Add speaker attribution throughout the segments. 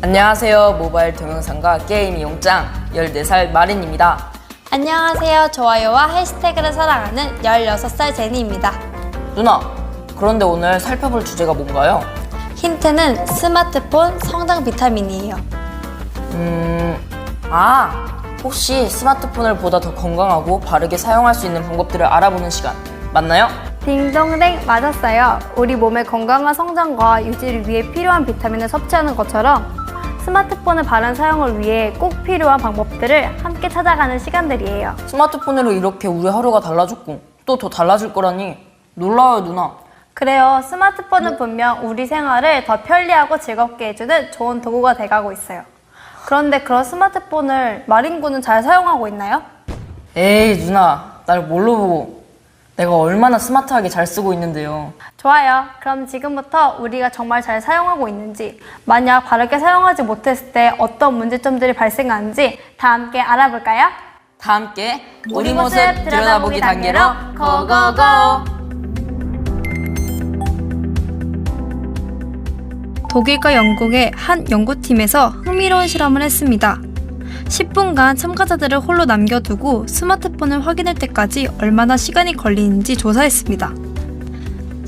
Speaker 1: 안녕하세요. 모바일 동영상과 게임 이용짱 14살 마린입니다.
Speaker 2: 안녕하세요. 좋아요와 해시태그를 사랑하는 16살 제니입니다.
Speaker 1: 누나, 그런데 오늘 살펴볼 주제가 뭔가요?
Speaker 2: 힌트는 스마트폰 성장 비타민이에요.
Speaker 1: 음, 아, 혹시 스마트폰을 보다 더 건강하고 바르게 사용할 수 있는 방법들을 알아보는 시간 맞나요?
Speaker 3: 딩동댕 맞았어요. 우리 몸의 건강한 성장과 유지를 위해 필요한 비타민을 섭취하는 것처럼 스마트폰의 바른 사용을 위해 꼭 필요한 방법들을 함께 찾아가는 시간들이에요.
Speaker 1: 스마트폰으로 이렇게 우리 하루가 달라졌고 또 더 달라질 거라니 놀라워요, 누나.
Speaker 3: 그래요. 스마트폰은 분명 우리 생활을 더 편리하고 즐겁게 해주는 좋은 도구가 돼가고 있어요. 그런데 그런 스마트폰을 마린군은 잘 사용하고 있나요?
Speaker 1: 에이, 누나, 날 뭘로 보고 내가 얼마나 스마트하게 잘 쓰고 있는데요.
Speaker 3: 좋아요. 그럼 지금부터 우리가 정말 잘 사용하고 있는지, 만약 바르게 사용하지 못했을 때 어떤 문제점들이 발생하는지 다 함께 알아볼까요?
Speaker 1: 다 함께 우리, 모습 들여다보기 단계로 고고고!
Speaker 4: 독일과 영국의 한 연구팀에서 흥미로운 실험을 했습니다. 10분간 참가자들을 홀로 남겨두고 스마트폰을 확인할 때까지 얼마나 시간이 걸리는지 조사했습니다.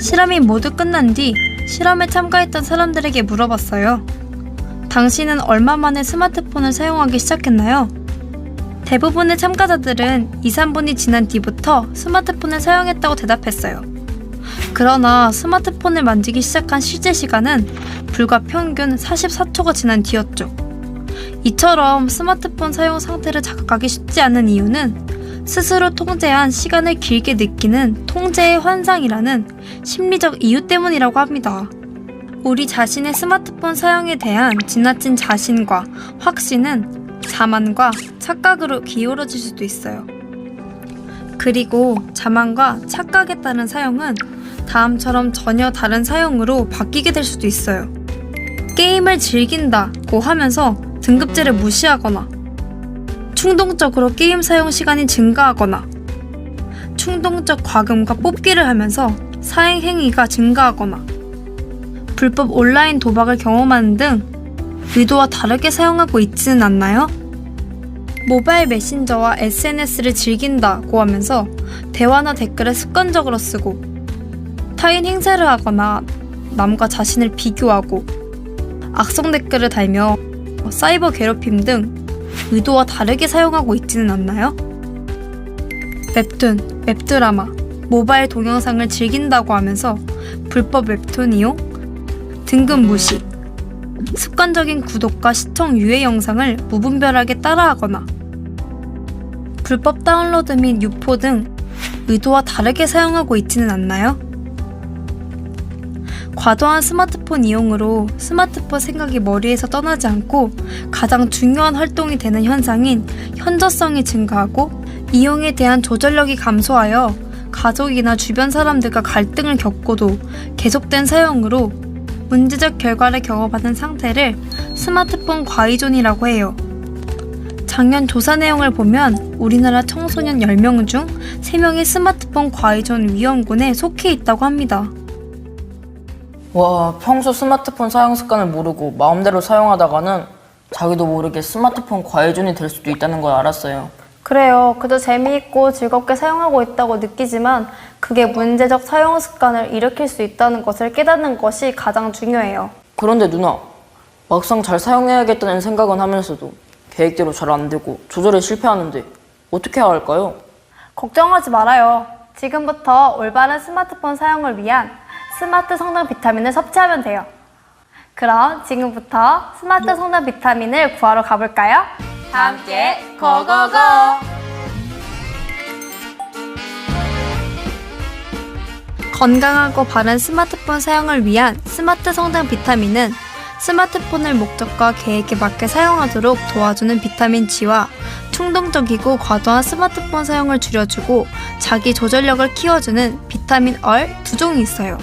Speaker 4: 실험이 모두 끝난 뒤 실험에 참가했던 사람들에게 물어봤어요. 당신은 얼마 만에 스마트폰을 사용하기 시작했나요? 대부분의 참가자들은 2, 3분이 지난 뒤부터 스마트폰을 사용했다고 대답했어요. 그러나 스마트폰을 만지기 시작한 실제 시간은 불과 평균 44초가 지난 뒤였죠. 이처럼 스마트폰 사용 상태를 자각하기 쉽지 않은 이유는 스스로 통제한 시간을 길게 느끼는 통제의 환상이라는 심리적 이유 때문이라고 합니다. 우리 자신의 스마트폰 사용에 대한 지나친 자신과 확신은 자만과 착각으로 기울어질 수도 있어요. 그리고 자만과 따른 사용은 다음처럼 전혀 다른 사용으로 바뀌게 될 수도 있어요. 게임을 즐긴다고 하면서 등급제를 무시하거나, 충동적으로 게임 사용 시간이 증가하거나, 충동적 과금과 뽑기를 하면서 사행 행위가 증가하거나, 불법 온라인 도박을 경험하는 등 의도와 다르게 사용하고 있지는 않나요? 모바일 메신저와 SNS를 즐긴다고 하면서 대화나 댓글을 습관적으로 쓰고 타인 행세를 하거나 남과 자신을 비교하고 악성 댓글을 달며 사이버 괴롭힘 등 의도와 다르게 사용하고 있지는 않나요? 웹툰, 웹드라마, 모바일 동영상을 즐긴다고 하면서 불법 웹툰 이용, 등급 무시, 습관적인 구독과 시청 유해 영상을 무분별하게 따라하거나 불법 다운로드 및 유포 등 의도와 다르게 사용하고 있지는 않나요? 과도한 스마트폰 이용으로 스마트폰 생각이 머리에서 떠나지 않고 가장 중요한 활동이 되는 현상인 현저성이 증가하고 이용에 대한 조절력이 감소하여 가족이나 주변 사람들과 갈등을 겪고도 계속된 사용으로 문제적 결과를 경험하는 상태를 스마트폰 과의존이라고 해요. 작년 조사 내용을 보면 우리나라 청소년 10명 중 3명이 스마트폰 과의존 위험군에 속해 있다고 합니다.
Speaker 1: 와, 평소 스마트폰 사용 습관을 모르고 마음대로 사용하다가는 자기도 모르게 스마트폰 과외존이 될 수도 있다는 걸 알았어요.
Speaker 3: 그래요. 그저 재미있고 즐겁게 사용하고 있다고 느끼지만 그게 문제적 사용 습관을 일으킬 수 있다는 것을 깨닫는 것이 가장 중요해요.
Speaker 1: 그런데 누나, 막상 잘 사용해야겠다는 생각은 하면서도 계획대로 잘 안 되고 조절에 실패하는데 어떻게 해야 할까요?
Speaker 3: 걱정하지 말아요. 지금부터 올바른 스마트폰 사용을 위한 스마트 성장 비타민을 섭취하면 돼요. 그럼 지금부터 스마트 성장 비타민을 구하러 가볼까요?
Speaker 2: 다 함께 고고고!
Speaker 4: 건강하고 바른 스마트폰 사용을 위한 스마트 성장 비타민은 스마트폰을 목적과 계획에 맞게 사용하도록 도와주는 비타민 G와 충동적이고 과도한 스마트폰 사용을 줄여주고 자기 조절력을 키워주는 비타민 얼두 종이 있어요.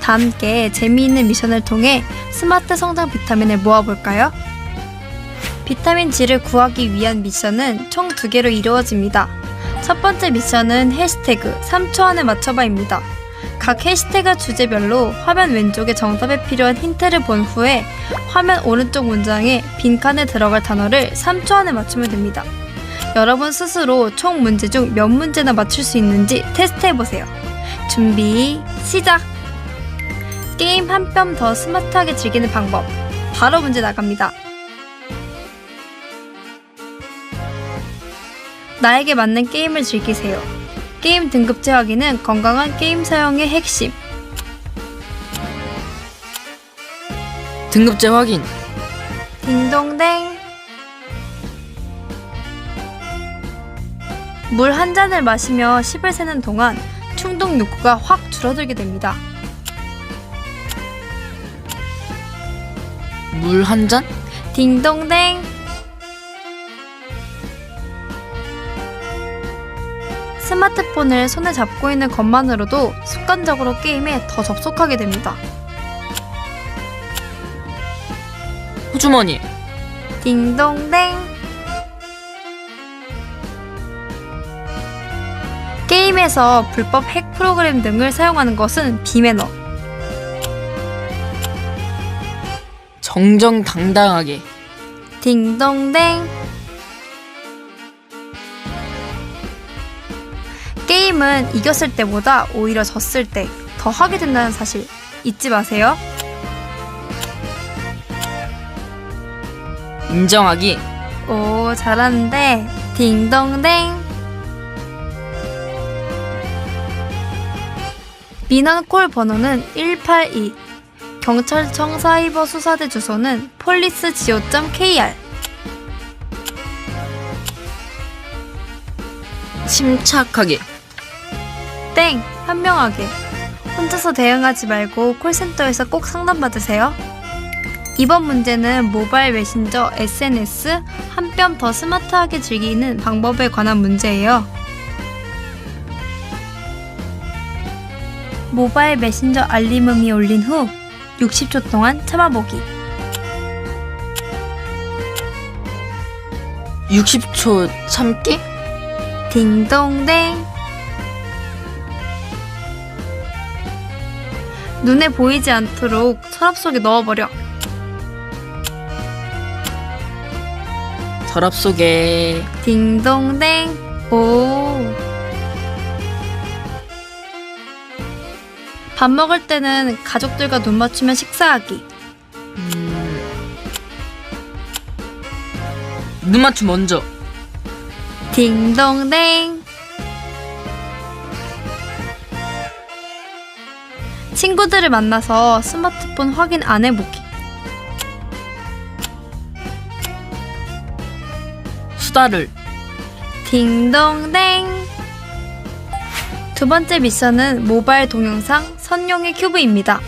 Speaker 4: 다 함께 재미있는 미션을 통해 스마트 성장 비타민을 모아볼까요? 비타민 G를 구하기 위한 미션은 총 두 개로 이루어집니다. 첫 번째 미션은 해시태그 3초 안에 맞춰봐입니다. 각 해시태그 주제별로 화면 왼쪽에 정답에 필요한 힌트를 본 후에 화면 오른쪽 문장에 빈칸에 들어갈 단어를 3초 안에 맞추면 됩니다. 여러분 스스로 총 문제 중 몇 문제나 맞출 수 있는지 테스트해보세요. 준비, 시작! 게임 한 뼘 더 스마트하게 즐기는 방법. 바로 문제 나갑니다. 나에게 맞는 게임을 즐기세요. 게임 등급제 확인은 건강한 게임 사용의 핵심.
Speaker 1: 등급제 확인.
Speaker 4: 딩동댕. 물 한 잔을 마시며 10을 세는 동안 충동 욕구가 확 줄어들게 됩니다.
Speaker 1: 물 한 잔?
Speaker 4: 딩동댕. 스마트폰을 손에 잡고 있는 것만으로도 습관적으로 게임에 더 접속하게 됩니다.
Speaker 1: 호주머니.
Speaker 4: 딩동댕. 게임에서 불법 핵 프로그램 등을 사용하는 것은 비매너.
Speaker 1: 정정당당하게.
Speaker 4: 딩동댕. 게임은 이겼을 때보다 오히려 졌을 때 더 하게 된다는 사실 잊지 마세요.
Speaker 1: 인정하기.
Speaker 4: 오, 잘하는데. 딩동댕. 민원콜 번호는 182. 경찰청 사이버 수사대 주소는 폴리스지오.kr.
Speaker 1: 침착하게.
Speaker 4: 땡! 현명하게. 혼자서 대응하지 말고 콜센터에서 꼭 상담받으세요. 이번 문제는 모바일 메신저 SNS 한 뼘 더 스마트하게 즐기는 방법에 관한 문제예요. 모바일 메신저 알림음이 올린 후 60초 동안 참아보기.
Speaker 1: 60초 참기?
Speaker 4: 딩동댕. 눈에 보이지 않도록 서랍 속에 넣어버려.
Speaker 1: 서랍 속에
Speaker 4: 딩동댕. 오. 밥 먹을 때는 가족들과 눈 맞추면 식사하기.
Speaker 1: 음... 눈 맞춤 먼저.
Speaker 4: 딩동댕. 친구들을 만나서 스마트폰 확인 안 해보기.
Speaker 1: 수다를.
Speaker 4: 딩동댕. 두 번째 미션은 모바일 동영상 선용의 큐브입니다.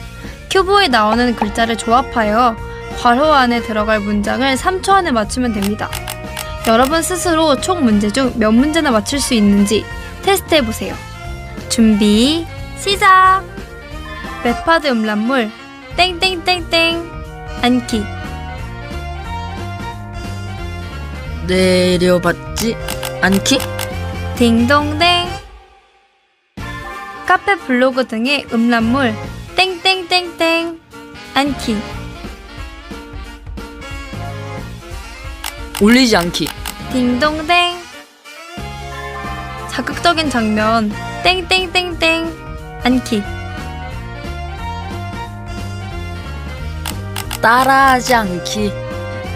Speaker 4: 큐브에 나오는 글자를 조합하여 괄호 안에 들어갈 문장을 3초 안에 맞추면 됩니다. 여러분 스스로 총 문제 중 몇 문제나 맞출 수 있는지 테스트 해보세요. 준비, 시작! 웹하드 음란물, 땡땡땡땡, 안기,
Speaker 1: 내려받지? 않기?
Speaker 4: 딩동댕. 카페 블로그 등의 음란물 땡땡땡땡 안키
Speaker 1: 올리지 않기.
Speaker 4: 딩동댕. 자극적인 장면 땡땡땡땡 안키
Speaker 1: 따라하지 않기.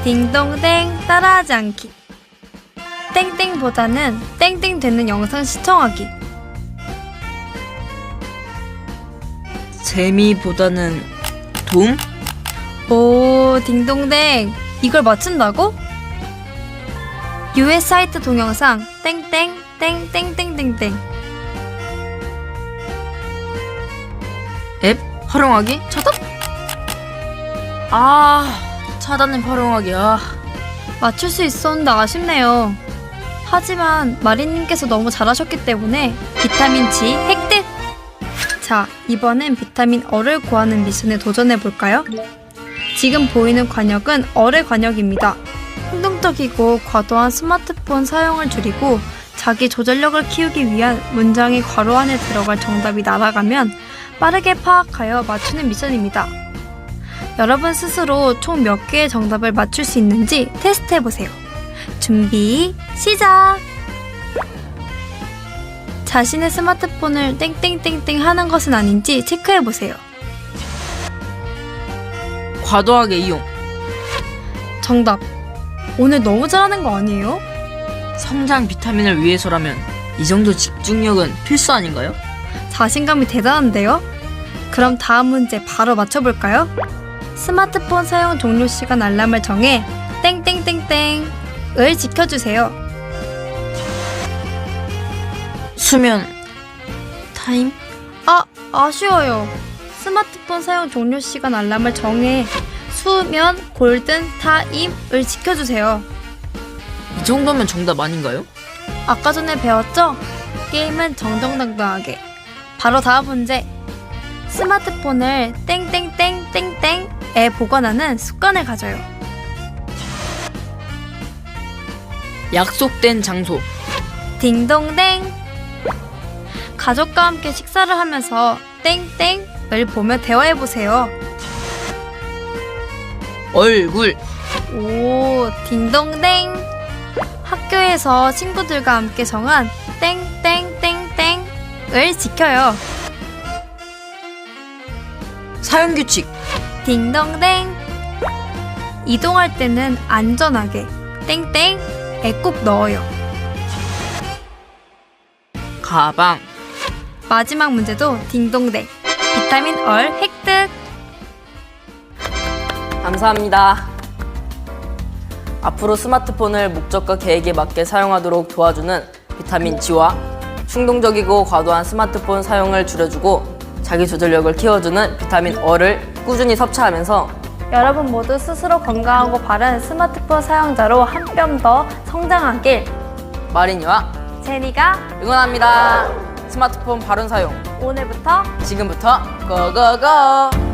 Speaker 4: 딩동댕 따라하지 않기 땡땡보다는 땡땡 되는 영상 시청하기
Speaker 1: 재미보다는 도움?
Speaker 4: 오, 딩동댕. 이걸 맞춘다고? US 사이트 동영상 땡땡 땡땡땡땡땡.
Speaker 1: 앱 활용하기? 차단? 아, 차단은 활용하기. 아,
Speaker 4: 맞출 수 있었는데 아쉽네요. 하지만 마리님께서 너무 잘하셨기 때문에 비타민 C 획득! 자, 이번엔 비타민 어를 구하는 미션에 도전해 볼까요? 지금 보이는 관역은 어의 관역입니다. 행동적이고 과도한 스마트폰 사용을 줄이고 자기 조절력을 키우기 위한 문장이 괄호 안에 들어갈 정답이 날아가면 빠르게 파악하여 맞추는 미션입니다. 여러분 스스로 총 몇 개의 정답을 맞출 수 있는지 테스트 해보세요. 준비, 시작! 자신의 스마트폰을 땡땡땡땡 하는 것은 아닌지 체크해보세요.
Speaker 1: 과도하게 이용.
Speaker 4: 정답. 오늘 너무 잘하는 거 아니에요?
Speaker 1: 성장 비타민을 위해서라면 이 정도 집중력은 필수 아닌가요?
Speaker 4: 자신감이 대단한데요? 그럼 다음 문제 바로 맞춰볼까요? 스마트폰 사용 종료 시간 알람을 정해 땡땡땡땡을 지켜주세요.
Speaker 1: 수면 타임?
Speaker 4: 아, 아쉬워요. 스마트폰 사용 종료 시간 알람을 정해 수면 골든 타임을 지켜주세요.
Speaker 1: 이 정도면 정답 아닌가요?
Speaker 4: 아까 전에 배웠죠? 게임은 정정당당하게. 바로 다음 문제. 스마트폰을 땡땡땡땡땡 에 보관하는 습관을 가져요.
Speaker 1: 약속된 장소.
Speaker 4: 딩동댕. 가족과 함께 식사를 하면서 땡땡을 보며 대화해 보세요.
Speaker 1: 얼굴.
Speaker 4: 오, 딩동댕. 학교에서 친구들과 함께 정한 땡땡땡땡을 지켜요.
Speaker 1: 사용 규칙.
Speaker 4: 딩동댕. 이동할 때는 안전하게 땡땡 에 꼭 넣어요.
Speaker 1: 가방.
Speaker 4: 마지막 문제도 딩동댕. 비타민 얼 획득.
Speaker 1: 감사합니다. 앞으로 스마트폰을 목적과 계획에 맞게 사용하도록 도와주는 비타민 G와 충동적이고 과도한 스마트폰 사용을 줄여주고 자기 조절력을 키워주는 비타민 어를 꾸준히 섭취하면서
Speaker 3: 여러분 모두 스스로 건강하고 바른 스마트폰 사용자로 한 뼘 더 성장하길
Speaker 1: 마린이와
Speaker 3: 제니가
Speaker 1: 응원합니다. 스마트폰 바른 사용
Speaker 3: 오늘부터
Speaker 1: 지금부터 고고고!